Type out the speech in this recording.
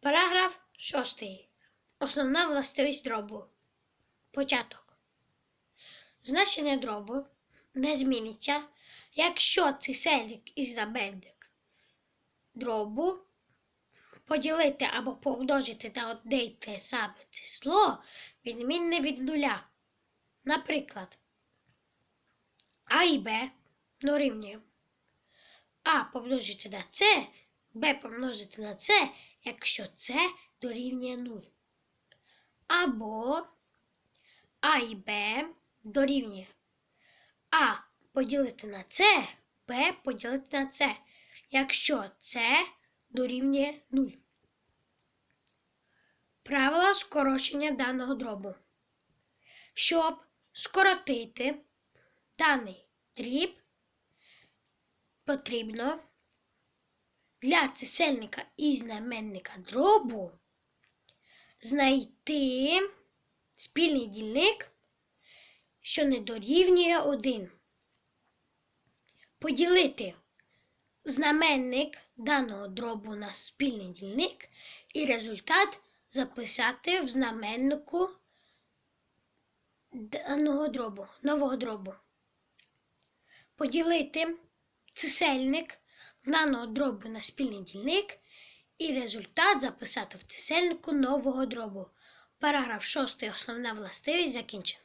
Параграф 6. Основна властивість дробу. Початок. Значення дробу не зміниться, якщо чисельник і знаменник дробу поділити або помножити на одне й те саме число відмінне від нуля. Наприклад, А і Б дорівнює А помножити на С, Б помножити на С, якщо С дорівнює 0. Або А і Б дорівнює А поділити на С, Б поділити на С, якщо С дорівнює 0. Правила скорочення даного дробу. Щоб скоротити даний дріб, потрібно для чисельника і знаменника дробу знайти спільний дільник, що не дорівнює 1. Поділити знаменник даного дробу на спільний дільник і результат записати в знаменнику даного дробу, нового дробу. Поділити чисельник даного дробу на спільний дільник і результат записати в чисельнику нового дробу. Параграф 6. Основна властивість закінчена.